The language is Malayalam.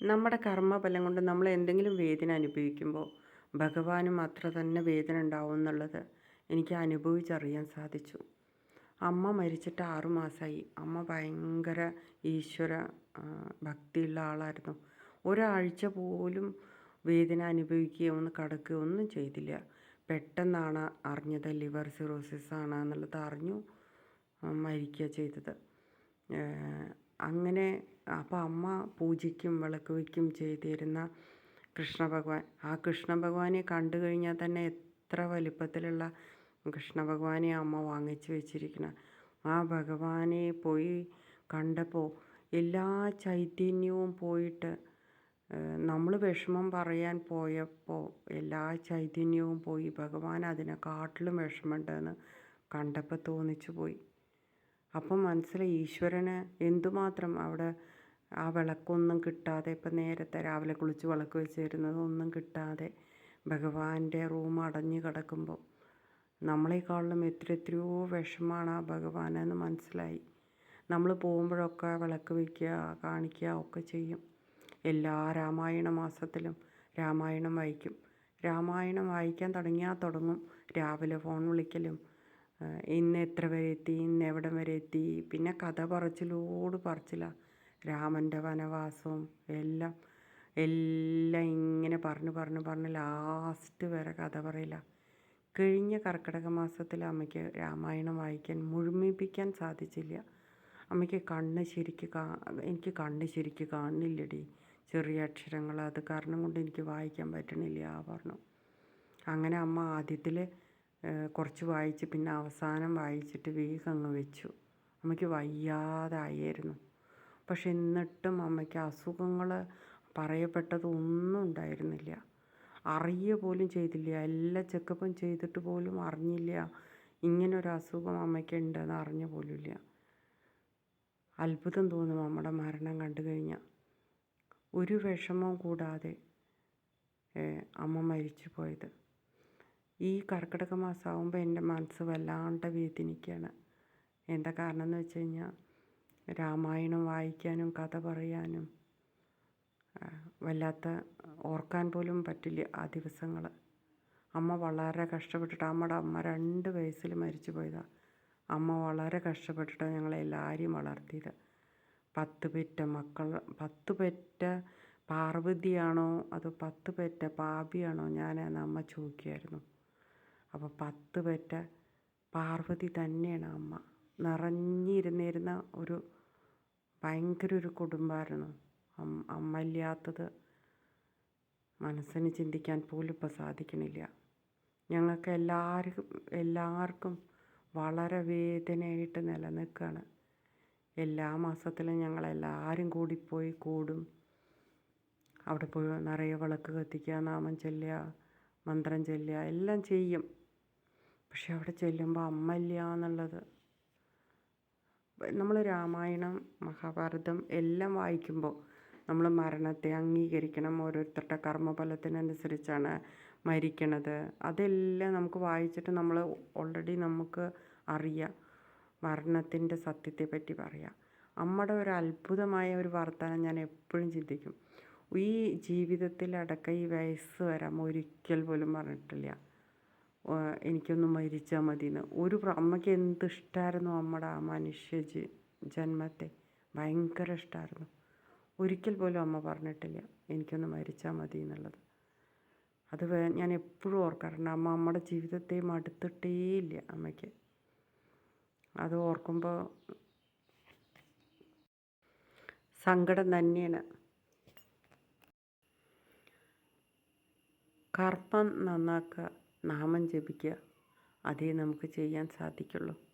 നമ്മുടെ കർമ്മഫലം കൊണ്ട് നമ്മൾ എന്തെങ്കിലും വേദന അനുഭവിക്കുമ്പോൾ ഭഗവാനും അത്ര തന്നെ വേദന ഉണ്ടാവും എന്നുള്ളത് എനിക്ക് അനുഭവിച്ചറിയാൻ സാധിച്ചു. അമ്മ മരിച്ചിട്ട് ആറുമാസമായി അമ്മ ഭയങ്കര ഈശ്വര ഭക്തിയുള്ള ആളായിരുന്നു. ഒരാഴ്ച പോലും വേദന അനുഭവിക്കുകയോ ഒന്ന് കടക്കുകയോ ഒന്നും ചെയ്തില്ല. പെട്ടെന്നാണ് അറിഞ്ഞത് ലിവർ സിറോസിസ് ആണ് എന്നുള്ളത് അറിഞ്ഞു മരിക്കുക ചെയ്തത്. അങ്ങനെ അപ്പം അമ്മ പൂജിക്കും വിളക്ക് വയ്ക്കും ചെയ്തിരുന്ന കൃഷ്ണ ഭഗവാൻ. ആ കൃഷ്ണ ഭഗവാനെ കണ്ടു കഴിഞ്ഞാൽ തന്നെ എത്ര വലിപ്പത്തിലുള്ള കൃഷ്ണ ഭഗവാനെ അമ്മ വാങ്ങിച്ചു വെച്ചിരിക്കണം. ആ ഭഗവാനെ പോയി കണ്ടപ്പോൾ എല്ലാ ചൈതന്യവും പോയിട്ട് നമ്മൾ വിഷമം പറയാൻ പോയപ്പോൾ എല്ലാ ചൈതന്യവും പോയി. ഭഗവാൻ അതിനെക്കാട്ടിലും വിഷമമുണ്ടെന്ന് കണ്ടപ്പോൾ തോന്നിച്ചു പോയി. അപ്പം മനസ്സിലെ ഈശ്വരന് എന്തുമാത്രം അവിടെ ആ വിളക്കൊന്നും കിട്ടാതെ ഇപ്പം നേരത്തെ രാവിലെ കുളിച്ച് വിളക്ക് വെച്ചിരുന്നത് ഒന്നും കിട്ടാതെ ഭഗവാന്റെ റൂം അടഞ്ഞു കിടക്കുമ്പോൾ നമ്മളെക്കാളിലും എത്ര എത്രയോ വിഷമാണ് ആ ഭഗവാനെന്ന് മനസ്സിലായി. നമ്മൾ പോകുമ്പോഴൊക്കെ വിളക്ക് വയ്ക്കുക കാണിക്കുക ഒക്കെ ചെയ്യും. എല്ലാ രാമായണ മാസത്തിലും രാമായണം വായിക്കും. രാമായണം വായിക്കാൻ തുടങ്ങിയാൽ തുടങ്ങും. രാവിലെ ഫോൺ വിളിക്കലും ഇന്ന് എത്ര വരെ എത്തി? ഇന്ന് എവിടം വരെ എത്തി? പിന്നെ കഥ പറച്ചിലോട് പറച്ചിലാണ് രാമന്റെ വനവാസവും എല്ലാം എല്ലാം ഇങ്ങനെ പറഞ്ഞു പറഞ്ഞു പറഞ്ഞ് ലാസ്റ്റ് വരെ കഥ പറയില്ല കഴിഞ്ഞ കർക്കിടക മാസത്തിൽ അമ്മയ്ക്ക് രാമായണം വായിക്കാൻ മുഴുമിപ്പിക്കാൻ സാധിച്ചില്ല. അമ്മയ്ക്ക് കണ്ണ് ശരിക്ക് കാ എനിക്ക് കണ്ണ് ശരിക്ക് കാണില്ലടി ചെറിയ അക്ഷരങ്ങൾ അത് കാരണം കൊണ്ട് എനിക്ക് വായിക്കാൻ പറ്റണില്ല പറഞ്ഞു. അങ്ങനെ അമ്മ ആദ്യത്തിൽ കുറച്ച് വായിച്ച് പിന്നെ അവസാനം വായിച്ചിട്ട് വേഗം അങ്ങ് വെച്ചു. അമ്മയ്ക്ക് വയ്യാതായിരുന്നു. പക്ഷെ എന്നിട്ടും അമ്മയ്ക്ക് അസുഖങ്ങൾ പറയപ്പെട്ടതൊന്നും ഉണ്ടായിരുന്നില്ല. അറിയ പോലും ചെയ്തില്ല. എല്ലാ ചെക്കപ്പും ചെയ്തിട്ട് പോലും അറിഞ്ഞില്ല. ഇങ്ങനൊരു അസുഖം അമ്മയ്ക്കുണ്ടെന്ന് അറിഞ്ഞ പോലുമില്ല. അത്ഭുതം തോന്നും നമ്മുടെ മരണം കണ്ടു കഴിഞ്ഞാൽ. ഒരു വിഷമവും കൂടാതെ അമ്മ മരിച്ചു പോയത്. ഈ കർക്കിടക മാസമാകുമ്പോൾ എന്റെ മനസ്സ് വല്ലാണ്ട് വേദനിക്കുകയാണ് എന്താ കാരണം എന്ന് വെച്ച് കഴിഞ്ഞാൽ രാമായണം വായിക്കാനും കഥ പറയാനും വല്ലാത്ത ഓർക്കാൻ പോലും പറ്റില്ല ആ ദിവസങ്ങൾ അമ്മ വളരെ കഷ്ടപ്പെട്ടിട്ട് അമ്മയുടെ അമ്മ രണ്ട് വയസ്സിൽ മരിച്ചു പോയതാണ് അമ്മ വളരെ കഷ്ടപ്പെട്ടിട്ട് ഞങ്ങളെല്ലാവരെയും വളർത്തിയത്. പത്ത് പെറ്റ മക്കൾ പത്ത് പെറ്റ പാർവതിയാണോ അതോ പത്ത് പെറ്റ പാപിയാണോ ഞാനാണ് അമ്മ ചോദിക്കുമായിരുന്നു അപ്പോൾ പത്ത് പെറ്റ പാർവതി തന്നെയാണ് അമ്മ. നിറഞ്ഞിരുന്നിരുന്ന ഒരു ഭയങ്കര ഒരു കുടുംബമായിരുന്നു അമ്മ ഇല്ലാത്തത് മനസ്സിന് ചിന്തിക്കാൻ പോലും ഇപ്പോൾ സാധിക്കണില്ല. ഞങ്ങൾക്ക് എല്ലാവർക്കും എല്ലാവർക്കും വളരെ വേദനയായിട്ട് നിലനിൽക്കുകയാണ് എല്ലാ മാസത്തിലും ഞങ്ങളെല്ലാവരും കൂടിപ്പോയി കൂടും. അവിടെ പോയി നിറയെ വിളക്ക് കത്തിക്കുക നാമം ചൊല്ലുക മന്ത്രം ചൊല്ലുക എല്ലാം ചെയ്യും. പക്ഷെ അവിടെ ചെല്ലുമ്പോൾ അമ്മ ഇല്ല എന്നുള്ളത്. നമ്മൾ രാമായണം മഹാഭാരതം എല്ലാം വായിക്കുമ്പോൾ നമ്മൾ മരണത്തെ അംഗീകരിക്കണം. ഓരോരുത്തരുടെ കർമ്മഫലത്തിനനുസരിച്ചാണ് മരിക്കണത്. അതെല്ലാം നമുക്ക് വായിച്ചിട്ട് നമ്മൾ ഓൾറെഡി നമുക്ക് അറിയാം. മരണത്തിന്റെ സത്യത്തെപ്പറ്റി പറയാം. അമ്മയുടെ ഒരു അത്ഭുതമായ ഒരു വർത്തമാനം ഞാൻ എപ്പോഴും ചിന്തിക്കും. ഈ ജീവിതത്തിലടക്കം ഈ വയസ്സ് വരാം ഒരിക്കൽ പോലും പറഞ്ഞിട്ടില്ല എനിക്കൊന്ന് മരിച്ചാൽ മതി എന്ന് ഒരു അമ്മയ്ക്ക് എന്ത് ഇഷ്ടമായിരുന്നു അമ്മയുടെ ആ മനുഷ്യ ജന്മത്തെ? ഭയങ്കര ഇഷ്ടമായിരുന്നു ഒരിക്കൽ പോലും അമ്മ പറഞ്ഞിട്ടില്ല എനിക്കൊന്ന് മരിച്ചാൽ മതി എന്നുള്ളത് അത് ഞാൻ എപ്പോഴും ഓർക്കാറുണ്ട് അമ്മ അമ്മയുടെ ജീവിതത്തെ മടുത്തിട്ടേയില്ല അമ്മയ്ക്ക്. അത് ഓർക്കുമ്പോൾ സങ്കടം തന്നെയാണ്. കർമ്മം നന്നാക്കുക നാമം ജപിക്കുക. അതേ നമുക്ക് ചെയ്യാൻ സാധിക്കുള്ളൂ.